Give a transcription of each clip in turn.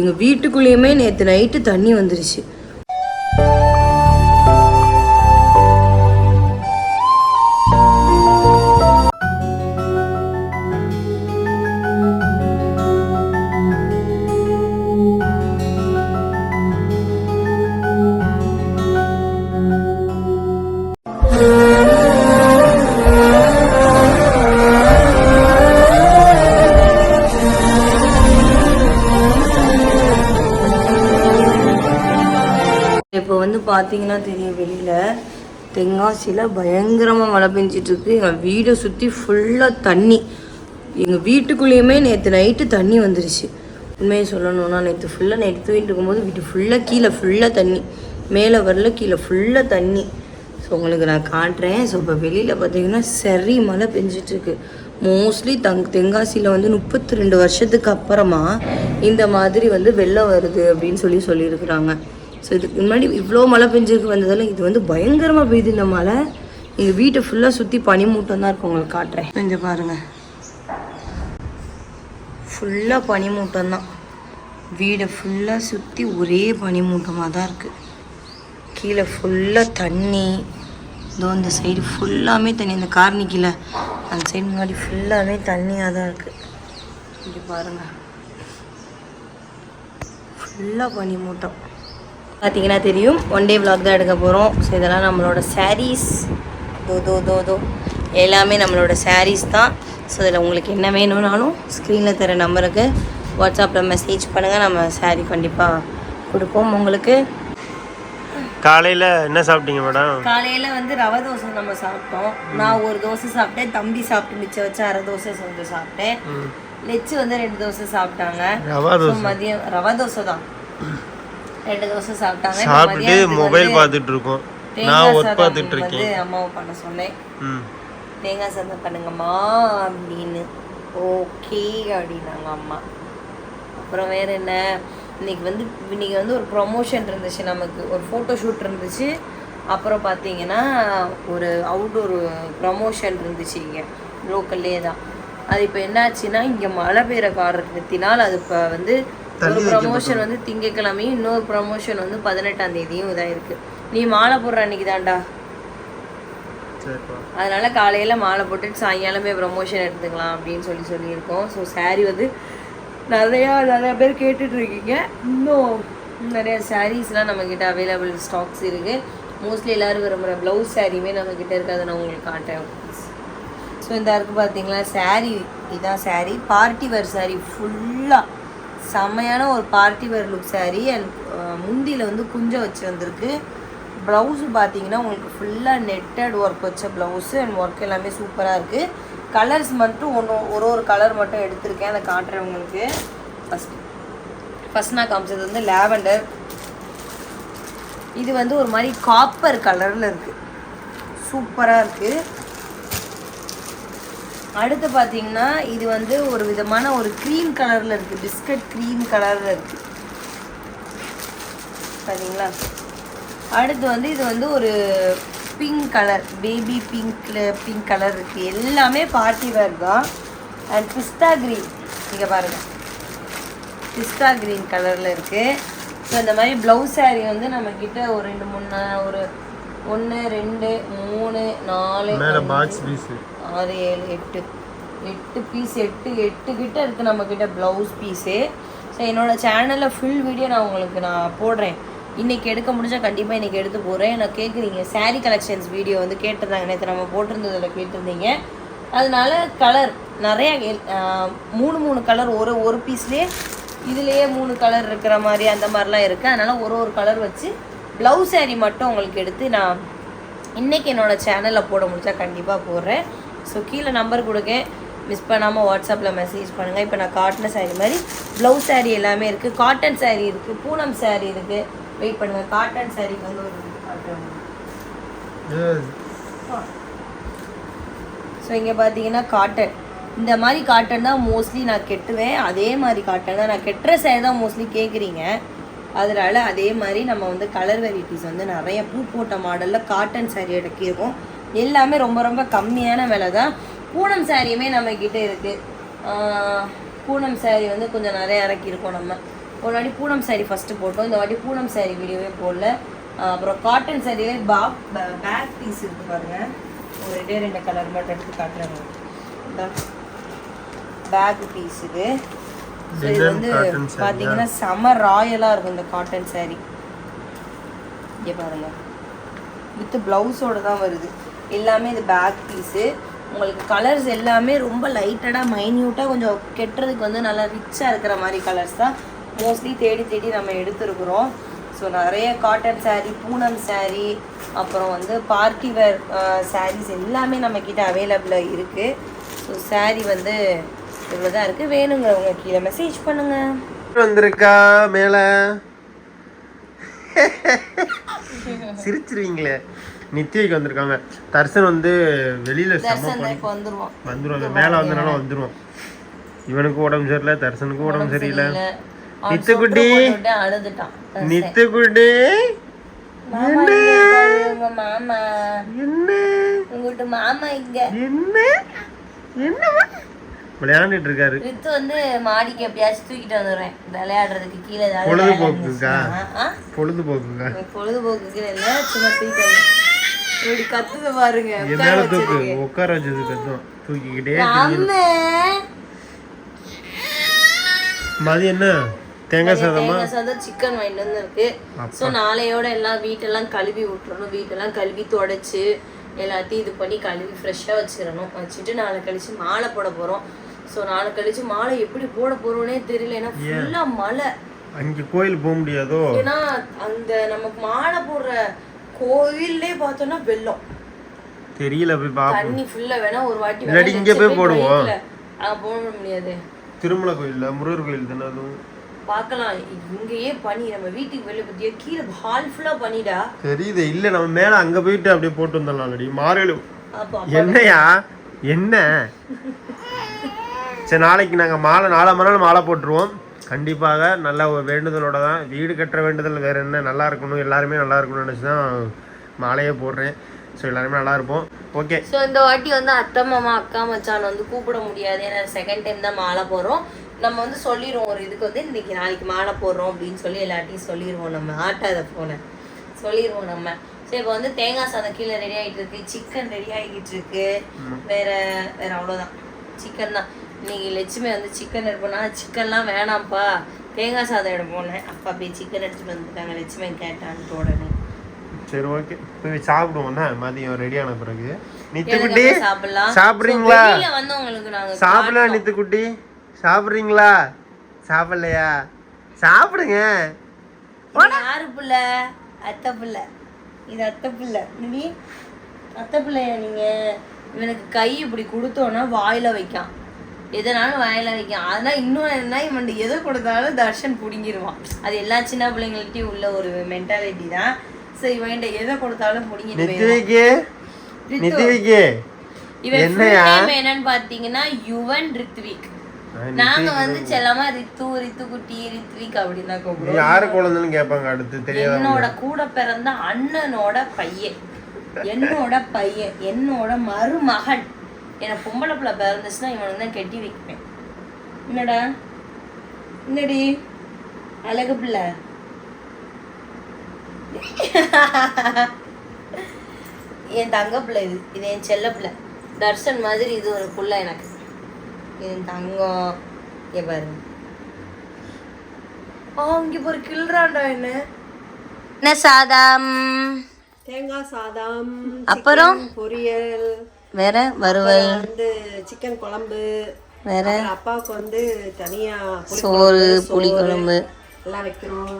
எங்கள் வீட்டுக்குள்ளேயுமே நேற்று நைட்டு தண்ணி வந்துருச்சு. பார்த்தீங்கன்னா தெரியும் வெளியில். தென்காசியில் பயங்கரமாக மழை பெஞ்சிட்ருக்கு. எங்கள் வீடை சுற்றி ஃபுல்லாக தண்ணி. எங்கள் வீட்டுக்குள்ளேயுமே நேற்று நைட்டு தண்ணி வந்துருச்சு. உண்மையை சொல்லணும்னா நேற்று ஃபுல்லாக நைட்டு தூங்கிட்டு இருக்கும்போது வீட்டு ஃபுல்லாக கீழே ஃபுல்லாக தண்ணி. மேலே வரல கீழே ஃபுல்லாக தண்ணி. ஸோ உங்களுக்கு நான் காட்டுறேன். ஸோ இப்போ வெளியில் பார்த்தீங்கன்னா சரி மழை பெஞ்சிட்ருக்கு. மோஸ்ட்லி தங் தென்காசியில் வந்து முப்பத்தி ரெண்டு வருஷத்துக்கு அப்புறமா இந்த மாதிரி வந்து வெள்ளம் வருது அப்படின்னு சொல்லி சொல்லியிருக்கிறாங்க. ஸோ இதுக்கு முன்னாடி இவ்வளோ மழை பெஞ்சிருக்கு வந்ததால இது வந்து பயங்கரமாக பெய்யுது இந்த மழை. எங்கள் வீட்டை ஃபுல்லாக சுற்றி பனிமூட்டம் தான் இருக்கும் உங்களுக்கு காட்டுறேன். கொஞ்சம் பாருங்கள் ஃபுல்லாக பனிமூட்டம் தான். வீடை ஃபுல்லாக சுற்றி ஒரே பனிமூட்டமாக தான் இருக்குது கீழே ஃபுல்லாக தண்ணி. இதோ இந்த சைடு ஃபுல்லாமே தண்ணி. இந்த கார்னிக்கில் அந்த சைடு முன்னாடி ஃபுல்லாமே தண்ணியாக தான் இருக்குது இங்கே பாருங்கள் ஃபுல்லாக பனிமூட்டம். பார்த்தீங்கன்னா தெரியும். ஒன் டே vlog தான் எடுக்க போகிறோம் ஸோ இதெல்லாம் நம்மளோட sarees. தோ தோ தோ தோ. எல்லாமே நம்மளோட sarees தான். ஸோ இதில் உங்களுக்கு என்ன வேணும்னாலும் ஸ்க்ரீனில் தர நம்பருக்கு வாட்ஸ்அப்பில் மெசேஜ் பண்ணுங்கள் நம்ம saree கண்டிப்பாக கொடுப்போம் உங்களுக்கு. காலையில் என்ன சாப்பிட்டீங்க மேடம் காலையில் வந்து ரவை தோசை நம்ம சாப்பிட்டோம். நான் ஒரு தோசை சாப்பிட்டேன். தம்பி சாப்பிட்டு மிச்சம் வச்சு அரை தோசை செஞ்சு சாப்பிட்டேன். லெச்சு வந்து ரெண்டு தோசை சாப்பிட்டாங்க. ரவா தோசை. மதியம் ரவை தோசை தான். ரெண்டு தோசை சாப்பிட்டாங்க. சாப்பிட்டுட்டு மொபைல் பார்த்துட்டு இருக்கோம் நான் ஒர்க் பார்த்துட்டு இருக்கேன் அம்மாவை பண்ண சொன்னேன். தேங்காய் சாதம் பண்ணுங்கம்மா அப்படின்னு. ஓகே அப்படின்னாங்க அம்மா. அப்புறம் வேற என்ன? இன்னைக்கு வந்து இன்னைக்கு வந்து ஒரு ப்ரொமோஷன் இருந்துச்சு நமக்கு. ஒரு ஃபோட்டோ ஷூட் இருந்துச்சு. அப்புறம் பார்த்தீங்கன்னா ஒரு அவுட்டோர் ப்ரமோஷன் இருந்துச்சு இங்கே லோக்கல்லே தான். அது இப்போ என்னாச்சுன்னா இங்கே மழை பெய்கிற காரணத்தினால் அது இப்போ வந்து ஒரு ப்ரமோஷன் வந்து திங்கக்கிழமையும் இன்னொரு ப்ரமோஷன் வந்து பதினெட்டாம் தேதியும் இதாக இருக்கு. நீ மாலை போடுற அன்னைக்கு தான்டா. அதனால காலையில மாலை போட்டுட்டு சாயங்காலமே ப்ரமோஷன் எடுத்துக்கலாம் அப்படின்னு சொல்லி சொல்லியிருக்கோம். ஸோ saree வந்து நிறையா நிறையா பேர் கேட்டுட்டு இருக்கீங்க. இன்னும் நிறைய சாரீஸ்லாம் நம்மக்கிட்ட அவைலபிள் ஸ்டாக்ஸ் இருக்கு. மோஸ்ட்லி எல்லாரும் விரும்புகிற ப்ளவுஸ் சாரியுமே நம்மக்கிட்ட இருக்கு. அதை நான் உங்களுக்கு காட்டுறேன் ஸோ இந்த இருக்கு பார்த்தீங்களா saree இதான் saree. பார்ட்டி வேர் saree ஃபுல்லாக செம்மையான ஒரு party wear look saree and uh, முந்தியில் வந்து குஞ்சம் வச்சு வந்திருக்கு. ப்ளவுஸு பார்த்தீங்கன்னா உங்களுக்கு ஃபுல்லாக நெட்டட் ஒர்க் வச்ச ப்ளவுஸு அண்ட் ஒர்க் எல்லாமே சூப்பராக இருக்குது கலர்ஸ் மட்டும் ஒன்று ஒரு ஒரு கலர் மட்டும் எடுத்திருக்கேன். அதை காட்டுறேன் உங்களுக்கு. ஃபஸ்ட் ஃபஸ்ட் நான் காமிச்சது வந்து லேவண்டர் இது வந்து ஒரு மாதிரி காப்பர் கலரில் இருக்குது சூப்பராக இருக்குது அடுத்து பார்த்தீங்கன்னா இது வந்து ஒரு விதமான ஒரு க்ரீம் கலரில் இருக்குது பிஸ்கட் க்ரீம் கலரில் இருக்குது பார்த்தீங்களா? அடுத்து வந்து இது வந்து ஒரு பிங்க் கலர் பேபி பிங்க்ல பிங்க் கலர் இருக்குது எல்லாமே பார்ட்டி வேர் தான். அண்ட் பிஸ்தா க்ரீன் இங்கே பாருங்கள் பிஸ்தா க்ரீன் கலரில் இருக்குது ஸோ இந்த மாதிரி ப்ளவுஸ் saree வந்து நம்மக்கிட்ட ஒரு ரெண்டு மூணு ஒரு ஒன்று ரெண்டு மூணு நாலு பாக்ஸ் பீஸு ஆறு ஏழு எட்டு. எட்டு பீஸ் எட்டு எட்டு கிட்ட இருக்குது நம்மக்கிட்ட ப்ளவுஸ் பீஸு ஸோ என்னோடய சேனலில் ஃபுல் வீடியோ நான் உங்களுக்கு நான் போடுறேன். இன்றைக்கி எடுக்க முடிஞ்சால் கண்டிப்பாக இன்றைக்கி எடுத்து போடுறேன். நான் கேட்குறீங்க saree கலெக்ஷன்ஸ் வீடியோ வந்து கேட்டிருந்தாங்க. நேற்று நம்ம போட்டிருந்ததில் கேட்டிருந்தீங்க. அதனால கலர் நிறையா மூணு மூணு கலர் ஒரு ஒரு பீஸ்லேயே இதுலேயே மூணு கலர் இருக்கிற மாதிரி அந்த மாதிரிலாம் இருக்குது அதனால் ஒரு ஒரு கலர் வச்சு ப்ளவுஸ் saree மட்டும் உங்களுக்கு எடுத்து நான் இன்றைக்கி என்னோடய சேனலில் போட முடிஞ்சா கண்டிப்பாக போடுறேன். ஸோ கீழே நம்பர் கொடுக்கேன் மிஸ் பண்ணாமல் வாட்ஸ்அப்பில் மெசேஜ் பண்ணுங்கள் இப்போ நான் காட்டின saree மாதிரி ப்ளவுஸ் saree எல்லாமே இருக்குது காட்டன் saree இருக்குது பூனம் saree இருக்குது வெயிட் பண்ணுங்கள் காட்டன் சாரீக்கு வந்து ஒரு ஸோ இங்கே பார்த்தீங்கன்னா காட்டன் இந்த மாதிரி காட்டன் தான் மோஸ்ட்லி நான் கெட்டுவேன். அதே மாதிரி காட்டன் தான் நான் கெட்டுற சேரீ தான் மோஸ்ட்லி கேட்குறீங்க அதனால அதே மாதிரி நம்ம வந்து கலர் வெரைட்டிஸ் வந்து நிறைய பூ போட்ட மாடலில் காட்டன் saree இறக்கியிருக்கோம் எல்லாமே ரொம்ப ரொம்ப கம்மியான விலை தான் பூனம் சாரியுமே நம்ம கிட்ட இருக்குது பூனம் saree வந்து கொஞ்சம் நிறைய இறக்கியிருக்கோம் நம்ம. ஒரு வாட்டி பூனம் saree ஃபஸ்ட்டு போட்டோம். இந்த வாட்டி பூனம் saree வீடியோவே போடல. அப்புறம் காட்டன் சாரியே பா பேக் பீஸ் இருக்கு பாருங்க. ஒரு ரெண்டே ரெண்டு கலர் மட்டும் எடுத்து காட்டுறேங்க பேக் பீஸ் இது. இது வந்து? பார்த்தீங்கன்னா செம ராயலாக இருக்கும் இந்த காட்டன் saree. இங்கே பாருங்க. வித் ப்ளவுஸோட தான் வருது. எல்லாமே இது பேக் பீஸு உங்களுக்கு கலர்ஸ் எல்லாமே ரொம்ப லைட்டடாக மைன்யூட்டாக கொஞ்சம் கெட்டுறதுக்கு வந்து நல்லா ரிச்சாக இருக்கிற மாதிரி கலர்ஸ் தான். மோஸ்ட்லி தேடி தேடி நம்ம எடுத்துருக்குறோம். ஸோ நிறைய காட்டன் சாரீ பூனம் சாரீ அப்புறம் வந்து பார்ட்டிவேர் சாரீஸ் எல்லாமே நம்மக்கிட்ட அவைலபிளாக இருக்குது ஸோ சாரீ வந்து இவ்வளோ தான் இருக்குது வேணுங்கிறவங்க கீழே மெசேஜ் பண்ணுங்கள் வந்திருக்கா மேலே? சிரிச்சிருவீங்களே. நித்யக்கு வந்திருக்காங்க. தர்சன் வந்து வெளியில வந்துருவாங்க. மேல வந்தனால வந்துருவோம் இவனுக்கு உடம்பு சரியில்லை தர்சனுக்கு உடம்பு சரியில்லை. நித்துக்குட்டி. நித்துக்குட்டி. மாமா என்ன? உங்ககிட்ட மாமா. இங்க என்ன? என்னவா விளையாண்டுட்டு இருக்காரு ரித்து வந்து மாடிக்கு எப்படியாச்சும் தூக்கிட்டு வந்துடுறேன். விளையாடுறதுக்கு கீழே ஏதாவது பொழுதுபோக்குக்கா? எனக்கு பொழுதுபோக்குக்கு? இல்லை சும்மா தூக்கிட்டு இப்படி கத்துது பாருங்க என்னால தூக்கு. உட்கார வச்சது கத்தும் தூக்கிக்கிட்டே. மதியம் என்ன? தேங்காய் சாதமா? சாதம் சிக்கன் வாங்கிட்டு வந்து இருக்கு ஸோ நாளையோட எல்லாம் வீட்டெல்லாம் கழுவி விட்டுறணும். வீட்டெல்லாம் கழுவி தொடச்சு எல்லாத்தையும் இது பண்ணி கழுவி ஃப்ரெஷ்ஷாக வச்சுக்கிறணும். வச்சுட்டு நாளை கழிச்சு மாலை போட போகிறோம் ஸோ நாளை கழிச்சு மாலை எப்படி போட போகிறோன்னே தெரியல. ஏன்னா ஃபுல்லாக மழை. அங்க கோயில் போக முடியாதோ? ஏன்னா அந்த நமக்கு மாலை போடுற கோயில்லே பார்த்தோம்னா வெள்ளம். தெரியல போய் பாப்போம். தண்ணி ஃபுல்லா வேணா ஒரு வாட்டி இல்லாட்டி இங்க போய் போடுவோம். அங்க போட முடியாது. திருமலை கோயில்ல முருகர் கோயில் தானே அதுவும்? பார்க்கலாம். இங்கேயே பனி நம்ம வீட்டுக்கு வெளியே பத்தியா கீழே ஹால் ஃபுல்லா பண்ணிடா தெரியுது. இல்ல நம்ம மேல அங்க போயிட்டு அப்படியே போட்டு வந்துடலாம் ஆல்ரெடி மாறலு அப்போ. என்னையா? என்ன? சரி நாளைக்கு நாங்க மாலை நாளை மறுநாள் மாலை போட்டுருவோம். கண்டிப்பாக நல்ல ஒரு வேண்டுதலோட தான். வீடு கட்டுற வேண்டுதல் வேற என்ன? நல்லா இருக்கணும். எல்லாருமே நல்லா இருக்கணும்னு நினச்சி தான் மாலையே போடுறேன். ஸோ எல்லாருமே நல்லா இருப்போம். ஓகே ஸோ இந்த வாட்டி வந்து அத்தை மாமா அக்கா மச்சான் வந்து கூப்பிட முடியாது. ஏன்னா செகண்ட் டைம் தான் மாலை போடுறோம். நம்ம வந்து சொல்லிடுவோம். ஒரு இதுக்கு வந்து இன்னைக்கு நாளைக்கு மாலை போடுறோம் அப்படின்னு சொல்லி எல்லாத்தையும் சொல்லிடுவோம் நம்ம. ஆட்டாத போன சொல்லிடுவோம் நம்ம. சரி இப்போ வந்து தேங்காய் சாதம் கீழே ரெடி ஆகிட்டு இருக்கு. சிக்கன் ரெடி ஆகிட்டு இருக்கு. வேற வேற அவ்வளோதான் சிக்கன் தான். இன்னைக்கு லட்சுமி வந்து சிக்கன் எடுப்போம்னா சிக்கன்லாம் வேணாம்ப்பா. தேங்காய் சாதம் எடுப்போன்னேன் அப்பா போய் சிக்கன் எடுத்துட்டு வந்துட்டாங்க. லட்சுமி கேட்டான்ட்டு உடனே சரி ஓகே போய் சாப்பிடுவோம்னா மதியம் ரெடி ஆன பிறகு. நித்துக்குட்டி சாப்பிடுறீங்களா? சாப்பிடலாம் நித்துக்குட்டி? சாப்பிடுறீங்களா? சாப்பிடலையா? சாப்பிடுங்க. யாரு புள்ள? அத்தை புள்ள. இது அத்தை புள்ள. நீ? அத்தை பிள்ளையா நீங்க? இவனுக்கு கை இப்படி கொடுத்தோன்னா வாயில வைக்கான். எதனாலும் வாயில வைக்கான் அதனால இன்னும் என்ன இவன் எதை கொடுத்தாலும் தர்ஷன் பிடுங்கிடுவான் அது எல்லா சின்ன பிள்ளைங்கள்ட்டையும் உள்ள ஒரு மென்டாலிட்டி தான். ஸோ இவன்கிட்ட எதை கொடுத்தாலும் நித்திவிக்கு இவன் என்னன்னு பாத்தீங்கன்னா யுவன் ரித்விக். நாங்க வந்து செல்லமா ரித்து ரித்து குட்டி ரித்விக் அப்படின்னு தான் கூப்பிடுவோம். யாரு குழந்தைன்னு கேட்பாங்க அடுத்து? தெரியாத என்னோட கூட பிறந்த அண்ணனோட பையன். என்னோட பையன். என்னோட மருமகன். எனக்கு பொம்பளை பிள்ளை பிறந்துச்சுன்னா இவனுக்கு தான் கெட்டி வைப்பேன். என்னடா? என்னடி? அழகு பிள்ளை. என் தங்க பிள்ளை இது. இது என் செல்ல பிள்ளை. தர்ஷன் மாதிரி இது ஒரு புள்ள எனக்கு. என் தங்கம். இங்க பாருங்க. ஆ இங்க ஒரு கிள்றாண்டா என்ன? என்ன சாதம்? தேங்காய் சாதம் அப்புறம்? பொரியல். வேற வறுவல். வந்து சிக்கன் குழம்பு வேற அப்பாவுக்கு வந்து தனியா சோறு புளி குழம்பு எல்லாம் வைக்கிறோம்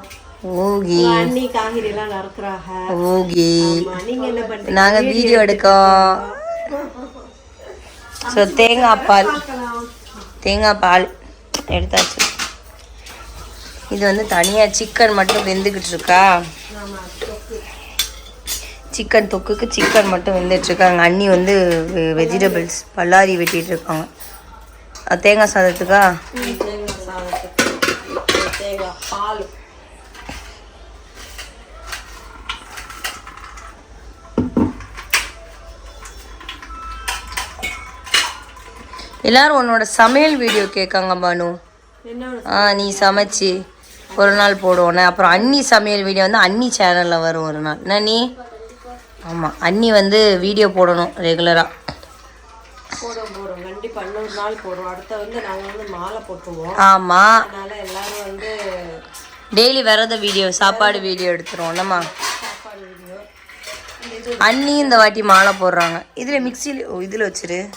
ஓகி அண்ணி காய்கறி எல்லாம் நறுக்குறாங்க. ஓகி ஆமா, நீங்க என்ன பண்றீங்க? நாங்க வீடியோ எடுக்கோம். ஸோ தேங்காய் பால். தேங்காய் பால் எடுத்தாச்சு. இது வந்து தனியாக சிக்கன் மட்டும் வெந்துக்கிட்டு இருக்கா. சிக்கன் தொக்குக்கு சிக்கன் மட்டும் வெந்துட்டுருக்காங்க. அண்ணி வந்து வெஜிடபிள்ஸ் பல்லாரி வெட்டிகிட்டு இருக்காங்க தேங்காய் சாதத்துக்கா? எல்லாரும் உன்னோட சமையல் வீடியோ கேட்காங்க பானு. ஆ நீ சமைச்சு ஒரு நாள் போடுவோண்ணே அப்புறம் அண்ணி சமையல் வீடியோ வந்து அண்ணி சேனலில் வரும் ஒரு நாள். என்ன நீ? ஆமாம் அண்ணி வந்து வீடியோ போடணும் ரெகுலராக போடுவோம் போடுவோம். கண்டிப்பா இன்னொரு நாள் போடுவோம். அடுத்த வந்து நாங்க வந்து மாலை போட்டுருவோம். ஆமாம் அதனால எல்லாரும் வந்து டெய்லி வரத வீடியோ சாப்பாடு வீடியோ எடுத்துருவோம். என்னம்மா? சாப்பாடு வீடியோ அண்ணி இந்த வாட்டி மாலை போடுறாங்க. இதில் மிக்சியில் இதில் வச்சிரு.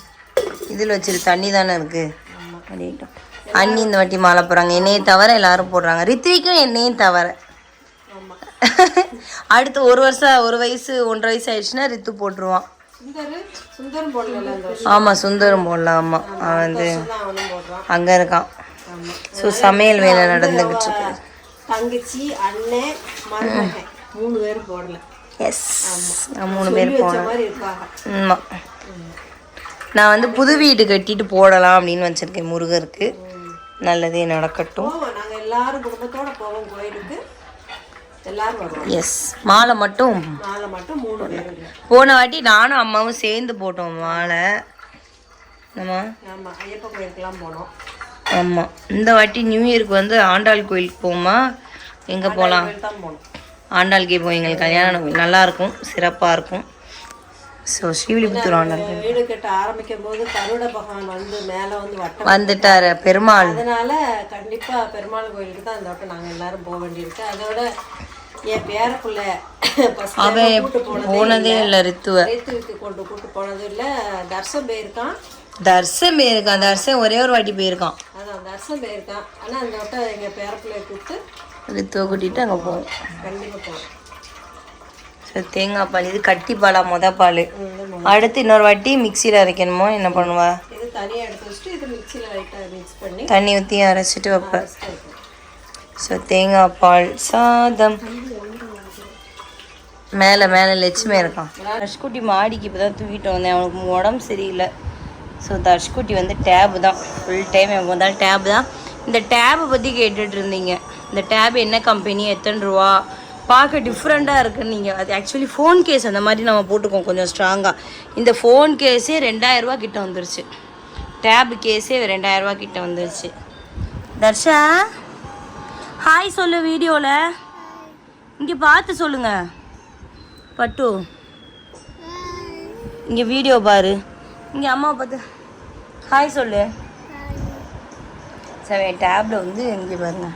இதில் வச்சிரு. தண்ணி தானே இருக்கு. அப்படின்ட்டோம். அண்ணி இந்த வாட்டி மாலை போடுறாங்க. என்னையும் தவிர எல்லாரும் போடுறாங்க. ரித்விக்கும் என்னையும் தவிர. அடுத்து ஒரு வருஷம் ஒரு வயசு ஒன்றரை வயசு ஆயிடுச்சுன்னா ரித்து போட்டுருவான். ஆமாம் சுந்தரம் போடலாம் ஆமாம் அவன் வந்து அங்கே இருக்கான். ஸோ சமையல் வேலை நடந்துக்கிட்டு இருக்கு தங்கச்சி அண்ணன் மூணு பேரும் போடல. எஸ் நான் மூணு பேர் போனேன். ஆமாம் நான் வந்து புது வீடு கட்டிட்டு போடலாம் அப்படின்னு வச்சிருக்கேன் முருகருக்கு. நல்லதே நடக்கட்டும். போவோம். நாங்க எல்லாரும் குடும்பத்தோட போவோம் கோயிலுக்கு. எஸ் மாலை மட்டும் போன வாட்டி நானும் அம்மாவும் சேர்ந்து போட்டோம் மாலை. ஆமாம் இந்த வாட்டி நியூ இயருக்கு வந்து ஆண்டாள் கோயிலுக்கு போமா எங்கே போகலாம் ஆண்டாளுக்கே போய் எங்களுக்கு கல்யாணம் கோயில் நல்லா இருக்கும் சிறப்பாக இருக்கும். ஸோ ஸ்ரீவில்லிபுத்தூர் ஆண்டாள் வீடு கட்ட ஆரம்பிக்கும் போது கருட பகவான் வந்து மேல வந்து வட்டம் வந்துட்டாரு பெருமாள். அதனால கண்டிப்பா பெருமாள் கோயிலுக்கு தான் இந்த வட்டம் நாங்க எல்லாரும் போக வேண்டியிருக்கு. அதோட என் அவன் கூட்டு போனதே இல்லை. ரித்துவ. ரேத்துவுக்கு கொண்டு கூட்டு போனது இல்ல. தர்சன் போயிருக்கான். தர்சன் போயிருக்கான். தர்சன் ஒரே ஒரு வாட்டி போயிருக்கான். அதான் தர்சன் போயிருக்கான். ஆனா அந்த வட்டம் எங்க பேரப்புள்ளைய கூப்பிட்டு ரித்துவை கூட்டிகிட்டு அங்கே போவோம் கண்டிப்பா போவோம் தேங்காய் பால். இது கட்டி பாலா மொத பால். அடுத்து இன்னொரு வாட்டி மிக்சியில் அரைக்கணுமோ? என்ன பண்ணுவா? இது தனியா எடுத்து வச்சுட்டு இது மிக்சியில் லைட்டாக மிக்ஸ் பண்ணி தண்ணி ஊற்றி அரைச்சிட்டு வைப்பேன். ஸோ தேங்காய் பால் சாதம். மேலே மேலே லட்சுமி இருக்கான். தர்ஷ்குட்டி மாடிக்கு இப்போ தான் தூக்கிட்டு வந்தேன். அவனுக்கு உடம்பு சரியில்லை. ஸோ தர்ஷ்குட்டி வந்து டேபு தான். ஃபுல் டைம் எப்போ வந்தாலும் டேபு தான். இந்த டேபை பற்றி கேட்டுட்டு இருந்தீங்க. இந்த டேப் என்ன கம்பெனி எத்தனை ரூபா? பார்க்க டிஃப்ரெண்ட்டாக இருக்குன்னு நீங்கள் அது ஆக்சுவலி ஃபோன் கேஸ் அந்த மாதிரி நம்ம போட்டுக்கோம் கொஞ்சம் ஸ்ட்ராங்காக இந்த ஃபோன் கேஸே ரெண்டாயிரரூவா கிட்ட வந்துருச்சு. டேப் கேஸே ரெண்டாயிரரூவா கிட்ட வந்துருச்சு. தர்ஷா? ஹாய் சொல்லு வீடியோவில் இங்கே பார்த்து சொல்லுங்க. பட்டு. இங்கே வீடியோ பாரு. இங்கே அம்மாவை பார்த்து. ஹாய் சொல்லு. சரி டேப்ல வந்து இங்கே பாருங்க.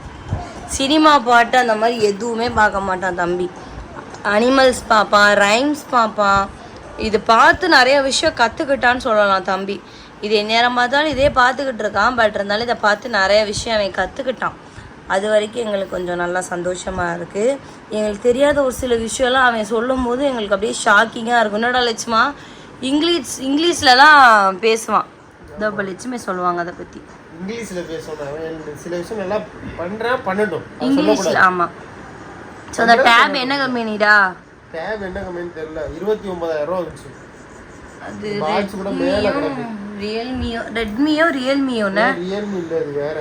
சினிமா பாட்டு அந்த மாதிரி எதுவுமே பார்க்க மாட்டான் தம்பி. அனிமல்ஸ் பார்ப்பான் ரைம்ஸ் பார்ப்பான் இது பார்த்து நிறைய விஷயம் கற்றுக்கிட்டான்னு சொல்லலாம் தம்பி. இது எந்நேரம் பார்த்தாலும் இதே பார்த்துக்கிட்டு இருக்கான். பட் இருந்தாலும் இதை பார்த்து நிறைய விஷயம் அவன் கற்றுக்கிட்டான் அது வரைக்கும் எங்களுக்கு கொஞ்சம் நல்லா சந்தோஷமாக இருக்குது எங்களுக்கு தெரியாத ஒரு சில விஷயம்லாம் அவன் சொல்லும்போது எங்களுக்கு அப்படியே ஷாக்கிங்காக இருக்கும். என்னடா லட்சுமா? இங்கிலீஷ் இங்கிலீஷ்லலாம் பேசுவான். இதோ இப்போ லட்சுமி சொல்லுவாங்க அதை பற்றி இங்கிலீஷ்ல பேசணும் சில விஷயம் நல்லா பண்றான் பண்ணட்டும். அது இங்கிலீஷில் ஆமாம் ஸோ அந்த டேப் என்ன கம்பெனிடா? டேப் என்ன கம்பெனி தெரியல. இருபத்தி ஒன்பதாயிரம் ரூபா வந்துச்சு அது ரியல்மியோ ரெட்மியோ ரியல்மியோண்ணே ரியல்மி இல்ல இது வேற.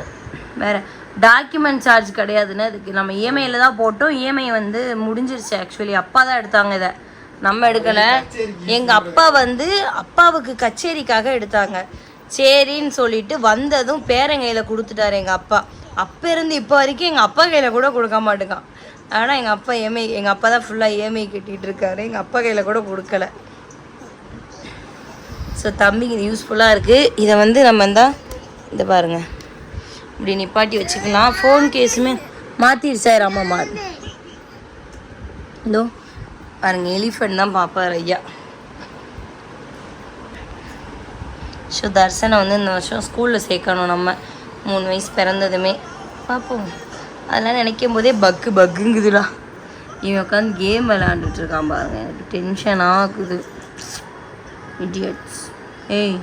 வேற. டாக்குமெண்ட் சார்ஜ் கிடையாதுன்னு அதுக்கு நம்ம இஎம்ஐயில் தான் போட்டோம். இஎம்ஐ வந்து முடிஞ்சிருச்சு ஆக்சுவலி அப்பா தான் எடுத்தாங்க இதை. நம்ம எடுக்கலை. எங்கள் அப்பா வந்து அப்பாவுக்கு கச்சேரிக்காக எடுத்தாங்க. சரின்னு சொல்லிட்டு வந்ததும் பேரங்கையில் கொடுத்துட்டாரு எங்கள் அப்பா. அப்போ இருந்து இப்போ வரைக்கும் எங்கள் அப்பா கையில் கூட கொடுக்க மாட்டேங்கான். ஆனால் எங்கள் அப்பா இஎம்ஐ எங்கள் அப்பா தான் ஃபுல்லாக இஎம்ஐ கட்டிகிட்டு இருக்காரு. எங்கள் அப்பா கையில் கூட கொடுக்கல. ஸோ தம்பிக்கு இது யூஸ்ஃபுல்லாக இருக்குது இதை வந்து நம்ம தான் இந்த பாருங்கள் இப்படி நிப்பாட்டி வச்சுக்கலாம். ஃபோன் கேஸுமே மாற்றிடுச்சா அம்மா மா இதோ பாருங்க எலிஃபண்ட் தான் பார்ப்பார் ஐயா. ஸோ தர்சனை வந்து இந்த வருஷம் ஸ்கூலில் சேர்க்கணும் நம்ம. மூணு வயசு பிறந்ததுமே. பார்ப்போம் அதெல்லாம் நினைக்கும் போதே பக்கு பக்குங்குதுடா. இவன் உட்காந்து கேம் விளையாண்டுட்டு இருக்கான் பாருங்க. எனக்கு டென்ஷன் ஆகுது. இடியட்ஸ் ஏய்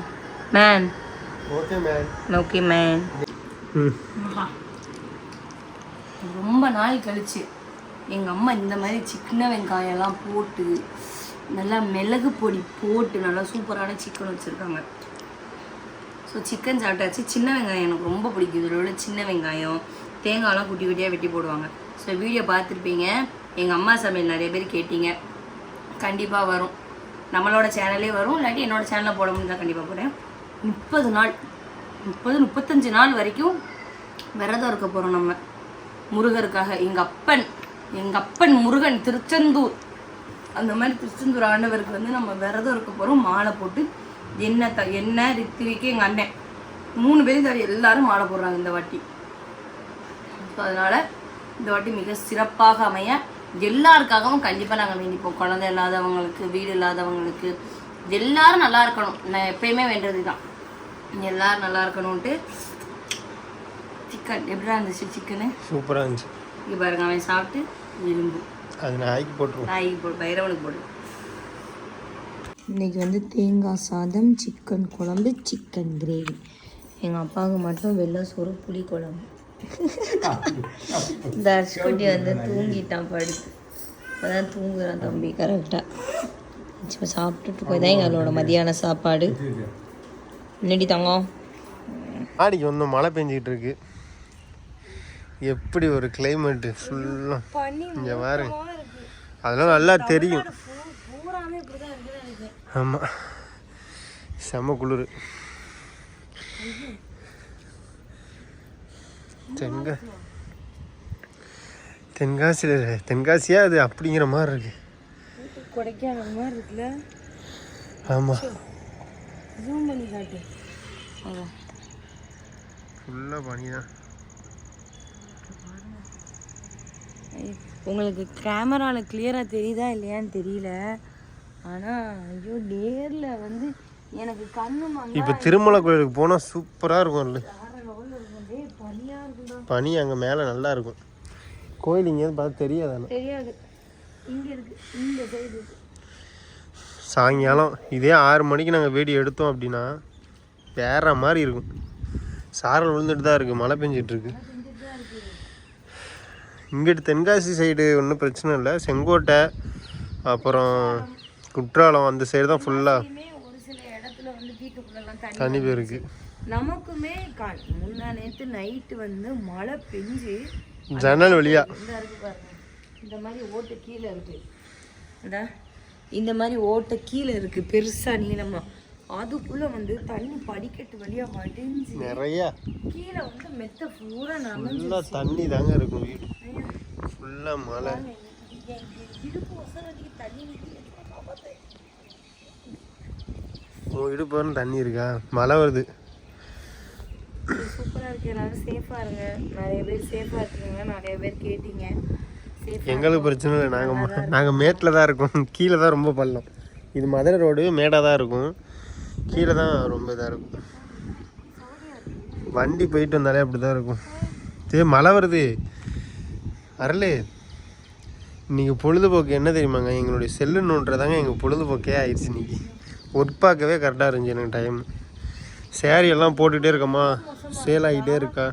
man okay man okay man ரொம்ப நாள் கழிச்சு எங்கள் அம்மா இந்த மாதிரி சின்ன வெங்காயம்லாம் போட்டு நல்லா மிளகு பொடி போட்டு நல்லா சூப்பரான சிக்கன் வச்சுருக்காங்க. ஸோ சிக்கன் சாப்பிட்டாச்சு. சின்ன வெங்காயம் எனக்கு ரொம்ப பிடிக்கும் இதில் உள்ள சின்ன வெங்காயம் தேங்காயெலாம் குட்டி குட்டியாக வெட்டி போடுவாங்க. ஸோ வீடியோ பார்த்துருப்பீங்க. எங்கள் அம்மா சமையல் நிறைய பேர் கேட்டீங்க. கண்டிப்பாக வரும். நம்மளோட சேனலே வரும். இல்லாட்டி என்னோடய சேனலில் போட முடிஞ்சா கண்டிப்பாக போகிறேன் முப்பது நாள் முப்பது முப்பத்தஞ்சு நாள் வரைக்கும் விரதம் இருக்க போகிறோம் நம்ம. முருகருக்காக. எங்கள் அப்பன் எங்கள் அப்பன் முருகன் திருச்செந்தூர். அந்த மாதிரி திருச்செந்தூர் ஆண்டவருக்கு வந்து நம்ம விரதம் இருக்க போகிறோம் மாலை போட்டு எண்ணெய் த எண்ணெய் ரித்திவிக்கு எங்கள் அண்ணன். மூணு பேரும் தவிர எல்லாரும் மாலை போடுறாங்க இந்த வாட்டி. ஸோ அதனால் இந்த வாட்டி மிக சிறப்பாக அமைய எல்லாருக்காகவும் கண்டிப்பாக நாங்கள் வேண்டிப்போம். குழந்தை இல்லாதவங்களுக்கு வீடு இல்லாதவங்களுக்கு. எல்லாரும் நல்லா இருக்கணும். நான் எப்பயுமே வேண்டது தான் எல்லாரும் நல்லா இருக்கணும்ன்ட்டு சிக்கன் எப்படிடா இருந்துச்சு சிக்கனு சூப்பராக இருந்துச்சு. இங்கே பாருங்க அவன் சாப்பிட்டு எலும்பு அது நாய்க்கு போட்டுருவோம் நாய்க்கு போடு பைரவனுக்கு போடு. இன்னைக்கு வந்து தேங்காய் சாதம் சிக்கன் குழம்பு சிக்கன் கிரேவி எங்கள் அப்பாவுக்கு மட்டும் வெள்ளை சோறு புளி குழம்பு. தர்ஷ்குட்டி வந்து தூங்கிட்டான் படுத்து. இப்போதான் தூங்குறான் தம்பி கரெக்டாக இப்போ சாப்பிட்டுட்டு போய் தான் எங்களோட மதியான சாப்பாடு. முன்னாடி தங்கம். ஆடிக்கு வந்து மழை பெஞ்சிக்கிட்டு இருக்கு எப்படி ஒரு கிளைமேட்டு ஃபுல்லாக இங்கே பாரு அதெல்லாம் நல்லா தெரியும். ஆமாம் செம்ம குளிர். தென்கா தென்காசியில் தென்காசியா அது அப்படிங்கிற மாதிரி இருக்கு. கொடைக்கானல் மாதிரி இருக்குல்ல? ஆமாம் ஜூம் பண்ணி காட்டு. ஃபுல்லாக பனி தான். உங்களுக்கு கேமராவில் கிளியராக தெரியுதா இல்லையான்னு தெரியல. ஆனால் ஐயோ நேரில் வந்து எனக்கு கண்ணு இப்போ திருமலை கோயிலுக்கு போனால் சூப்பராக இருக்கும்ல பனி அங்கே மேலே நல்லா இருக்கும். கோயில் இங்கேருந்து பார்த்து தெரியாதானே தெரியாது. இங்கே இருக்கு. இந்த சைடு இருக்கு. சாயங்காலம் இதே ஆறு மணிக்கு நாங்கள் வீடியோ எடுத்தோம் அப்படின்னா வேற மாதிரி இருக்கும். சாரல் விழுந்துட்டு தான் இருக்குது மழை பெஞ்சிட்டு இருக்கு. இங்கிட்டு தென்காசி சைடு ஒன்றும் பிரச்சனை இல்லை. செங்கோட்டை அப்புறம் குற்றாலம் அந்த சைடு தான் ஃபுல்லாக தண்ணி போயிருக்கு. நமக்குமே முந்தா நேற்று நைட்டு வந்து மழை பெஞ்சு ஜன்னல் வழியா. இந்த மாதிரி ஓட்டை கீழே இருக்கு. இந்த மாதிரி ஓட்டை கீழே இருக்கு. பெருசா நீளமா. அதுக்குள்ள வந்து தண்ணி படிக்கட்டு வழியா வடிஞ்சு நிறையா. கீழே வந்து மெத்த பூரா ஃபுல்லாக தண்ணி தாங்க இருக்கும் வீடு. ஃபுல்லாக மழை. இடுப்பு ஒசரத்துக்கு தண்ணி உன் இடுப்பு வரைக்கும் தண்ணி இருக்கா? மழை வருது. சூப்பரா இருக்கு. எல்லாரும் சேஃபா இருங்க. நிறைய பேர் சேஃபா இருக்கீங்க. நிறைய பேர் கேட்டீங்க. எங்களுக்கு பிரச்சனை இல்லை. நாங்கள் நாங்கள் மேட்டில் தான் இருக்கோம். கீழே தான் ரொம்ப பள்ளம். இது மதுரை ரோடு மேடாக தான் இருக்கும். கீழே தான் ரொம்ப இதாக இருக்கும். வண்டி போயிட்டு வந்தாலே அப்படி தான் இருக்கும். சரி மழை வருது. வரலே இன்னைக்கு பொழுதுபோக்கு என்ன தெரியுமாங்க? எங்களுடைய செல்லு நோண்டுறதாங்க எங்கள் பொழுதுபோக்கே ஆயிடுச்சு இன்னைக்கு. ஒர்க் பார்க்கவே கரெக்டாக இருந்துச்சு எனக்கு டைம் சேரீ எல்லாம் போட்டுகிட்டே இருக்கமா? சேல் ஆகிட்டே இருக்கா?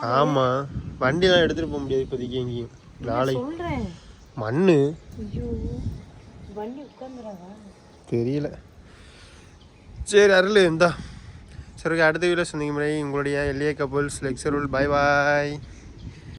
ஆமாம் வண்டிலாம் எடுத்துகிட்டு போக முடியாது இப்போதைக்கு எங்கேயும். நாளை. சொல்றேன். மண்ணு. தெரியல. சரி அருள் இந்தா. சரி ஓகே அடுத்த வீடியோ சந்திக்கும் முறை உங்களுடைய எல்ஏ கபுல்ஸ் லெக்சர் பை பாய்